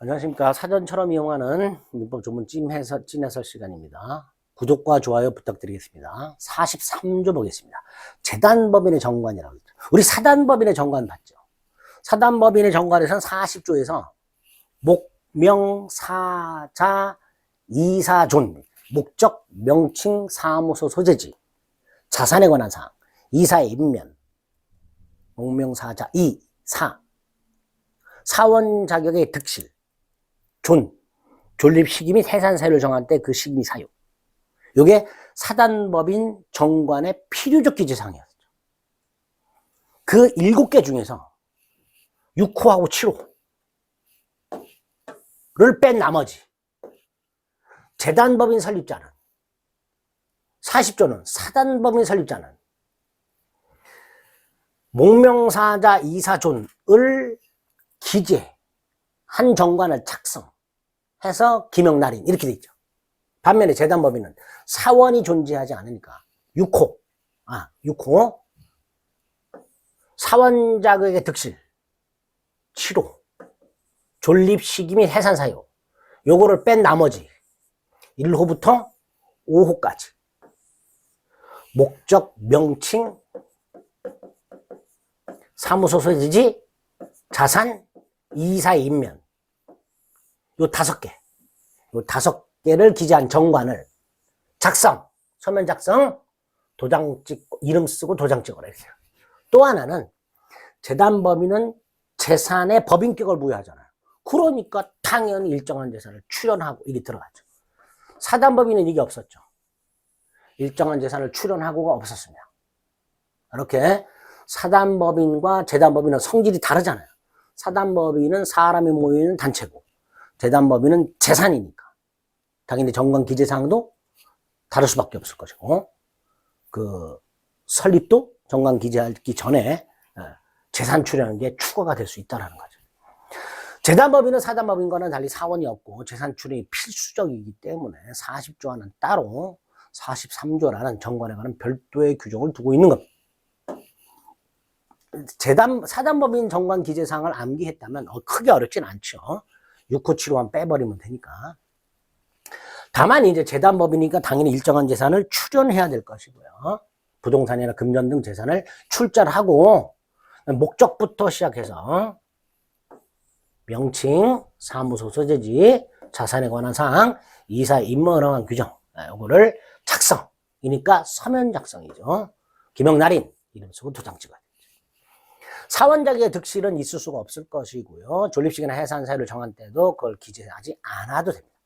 안녕하십니까. 사전처럼 이용하는 민법 조문 찜 해설, 찐 해설 시간입니다. 구독과 좋아요 부탁드리겠습니다. 43조 보겠습니다. 재단법인의 정관이라고 했죠. 우리 사단법인의 정관 봤죠? 사단법인의 정관에서는 40조에서 목, 명, 사자, 이사존, 목적, 명칭, 사무소, 소재지, 자산에 관한 사항, 이사의 인면, 목명사자, 이, 사, 사원 자격의 득실, 존, 존립 및 해산사유를 정할 때그및 사유. 요게 사단법인 정관의 필요적 기재사항이었죠. 그 일곱 개 중에서 6호하고 7호를 뺀 나머지 재단법인 설립자는 40조는 사단법인 설립자는 목명사자 이사존을 기재 한 정관을 작성 해서 기명날인 이렇게 돼 있죠. 반면에 재단 법인은 사원이 존재하지 않으니까 6호, 아 6호. 사원 자격의 득실. 7호 존립 시기 및 해산 사유. 요거를 뺀 나머지 1호부터 5호까지. 목적, 명칭, 사무소 소지지, 자산, 이사 인면 요 다섯 개, 요 다섯 개를 기재한 정관을 작성, 서면 작성, 도장 찍고 이름 쓰고 도장 찍어라 이렇게. 또 하나는 재단법인은 재산의 법인격을 부여하잖아요. 그러니까 당연히 일정한 재산을 출연하고 이게 들어가죠. 사단 법인은 이게 없었죠. 일정한 재산을 출연하고가 없었습니다. 이렇게 사단법인과 재단법인은 성질이 다르잖아요. 사단법인은 사람이 모이는 단체고 재단 법인은 재산이니까 당연히 정관 기재사항도 다를 수밖에 없을 것이고 그 설립도 정관 기재하기 전에 어, 재산 출연하는 게 추가가 될 수 있다는 거죠. 재단 법인은 사단 법인과는 달리 사원이 없고 재산 출연이 필수적이기 때문에 40조와는 따로 43조라는 정관에 관한 별도의 규정을 두고 있는 겁니다. 재단, 사단법인 정관 기재사항을 암기했다면 어, 크게 어렵진 않죠. 6호, 7호만 빼버리면 되니까. 다만 이제 재단법이니까 당연히 일정한 재산을 출연해야 될 것이고요. 부동산이나 금전 등 재산을 출자를 하고 목적부터 시작해서 명칭, 사무소 소재지, 자산에 관한 사항, 이사 임무에 관한 규정, 이거를 작성이니까 서면 작성이죠. 기명날인 이름 쓰고 도장 되죠. 사원자기의 득실은 있을 수가 없을 것이고요. 존립식이나 해산 사유를 정한 때도 그걸 기재하지 않아도 됩니다.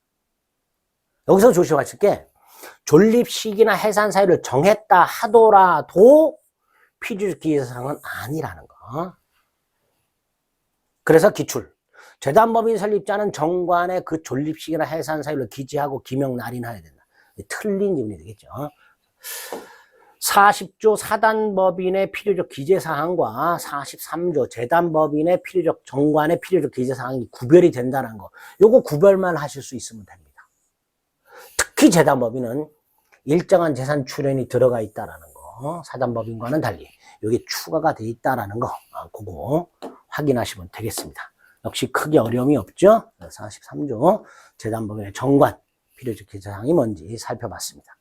여기서 조심하실 게 존립식이나 해산 사유를 정했다 하더라도 필요적 기재사항은 아니라는 거. 그래서 기출. 재단법인 설립자는 정관의 그 존립식이나 해산 사유를 기재하고 기명 날인해야 된다. 틀린 질문이 되겠죠. 40조 사단법인의 필요적 기재사항과 43조 재단법인의 필요적 정관의 필요적 기재사항이 구별이 된다는 거. 요거 구별만 하실 수 있으면 됩니다. 특히 재단법인은 일정한 재산 출연이 들어가 있다라는 거. 사단법인과는 달리 여기 추가가 돼 있다라는 거. 아, 그거 확인하시면 되겠습니다. 역시 크게 어려움이 없죠. 43조 재단법인의 정관 필요적 기재사항이 뭔지 살펴봤습니다.